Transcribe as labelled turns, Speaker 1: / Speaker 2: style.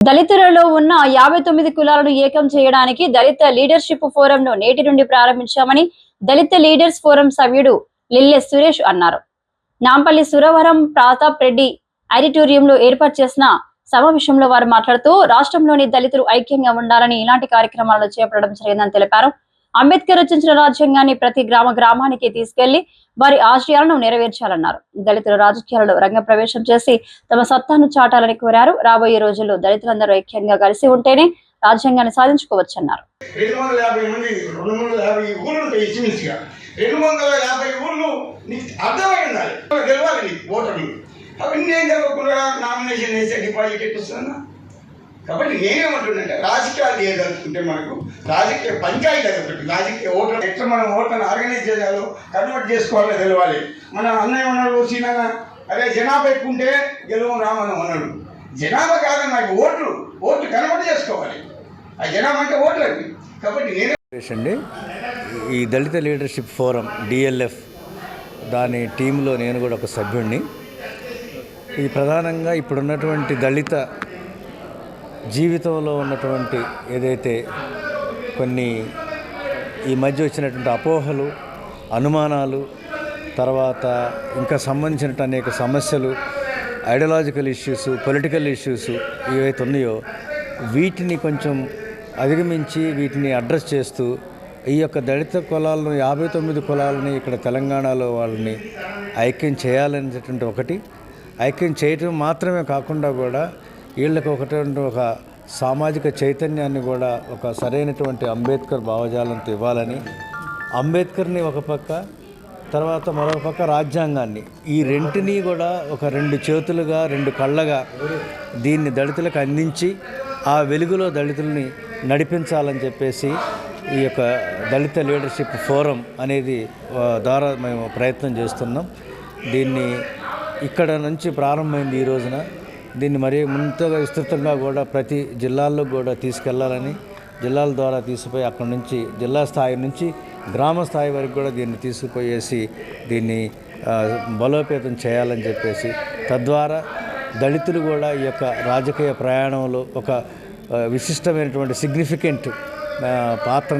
Speaker 1: దళితులలో ఉన్న యాభై తొమ్మిది కులాలను ఏకం చేయడానికి దళిత లీడర్షిప్ ఫోరం ను నేటి నుండి ప్రారంభించామని దళిత లీడర్స్ ఫోరం సభ్యుడు లిల్లె సురేష్ అన్నారు. నాంపల్లి సురవరం ప్రతాప్ రెడ్డి ఆడిటోరియంలో ఏర్పాటు చేసిన సమావేశంలో వారు మాట్లాడుతూ రాష్ట్రంలోని దళితులు ఐక్యంగా ఉండాలని ఇలాంటి కార్యక్రమాలను చేపట్టడం జరిగిందని తెలిపారు. అంబేద్కర్ రచించిన రాజ్యాంగాన్ని ప్రతి గ్రామ గ్రామానికి తీసుకెళ్ళి వారి ఆశయాలను నెరవేర్చాలన్నారు. దళితులు రాజకీయాలలో రంగప్రవేశం చేసి తమ సత్తాను చాటాలని కోరారు. రాబోయే రోజుల్లో దళితులందరూ ఐక్యంగా కలిసి ఉంటేనే రాజ్యాంగాన్ని సాధించుకోవచ్చన్నారు.
Speaker 2: అవన్నీ ఏం జరగకుండా నామినేషన్ వేసే డిపాజిట్ ఎట్టిస్తున్నా కాబట్టి నేనేమంటున్నానంటే రాజకీయాలు ఏదనుకుంటే మనకు రాజకీయ పంచాయతీ అదొకటి రాజకీయ ఓటర్ ఎట్లా మనం ఓట్లను ఆర్గనైజ్ చేయాలో కన్వర్ట్ చేసుకోవాలో తెలవాలి. మన అన్నయ్య ఉన్నాడు సీనన్న అదే జనాభా ఎక్కువ గెలువు రామని అన్నాడు. జనాభా కాదని నాకు ఓట్లు ఓట్లు కన్వర్ట్ చేసుకోవాలి. ఆ జనాభా అంటే ఓట్లు అవి కాబట్టి నేనే
Speaker 3: అండి ఈ దళిత లీడర్షిప్ ఫోరం డిఎల్ఎఫ్ దాని టీంలో నేను కూడా ఒక సభ్యుడిని ఇది ప్రధానంగా ఇప్పుడున్నటువంటి దళిత జీవితంలో ఉన్నటువంటి ఏదైతే కొన్ని ఈ మధ్య వచ్చినటువంటి అపోహలు అనుమానాలు తర్వాత ఇంకా సంబంధించిన అనేక సమస్యలు ఐడియాలజికల్ ఇష్యూస్ పొలిటికల్ ఇష్యూస్ ఏవైతే ఉన్నాయో వీటిని కొంచెం అధిగమించి వీటిని అడ్రస్ చేస్తూ ఈ యొక్క దళిత కులాలను యాభై తొమ్మిది కులాలని ఇక్కడ తెలంగాణలో వాళ్ళని ఐక్యం చేయాలనేటటువంటి ఒకటి. ఐక్యం చేయటం మాత్రమే కాకుండా కూడా వీళ్ళకి ఒకటి ఒక సామాజిక చైతన్యాన్ని కూడా ఒక సరైనటువంటి అంబేద్కర్ భావజాలంతో ఇవ్వాలని అంబేద్కర్ని ఒక పక్క తర్వాత మరొక పక్క రాజ్యాంగాన్ని. ఈ రెంటిని కూడా ఒక రెండు చేతులుగా రెండు కళ్ళగా దీన్ని దళితులకు అందించి ఆ వెలుగులో దళితుల్ని నడిపించాలని చెప్పేసి ఈ యొక్క దళిత లీడర్షిప్ ఫోరం అనేది ద్వారా మేము ప్రయత్నం చేస్తున్నాం. దీన్ని ఇక్కడ నుంచి ప్రారంభమైంది ఈ రోజున. దీన్ని మరీ ముందుగా విస్తృతంగా కూడా ప్రతి జిల్లాల్లో కూడా తీసుకెళ్ళాలని జిల్లాల ద్వారా తీసుకుపోయి అక్కడి నుంచి జిల్లా స్థాయి నుంచి గ్రామ స్థాయి వరకు కూడా దీన్ని తీసుకుపోయేసి దీన్ని బలోపేతం చేయాలని చెప్పేసి తద్వారా దళితులు కూడా ఈ యొక్క రాజకీయ ప్రయాణంలో ఒక విశిష్టమైనటువంటి సిగ్నిఫికెంట్ పాత్రని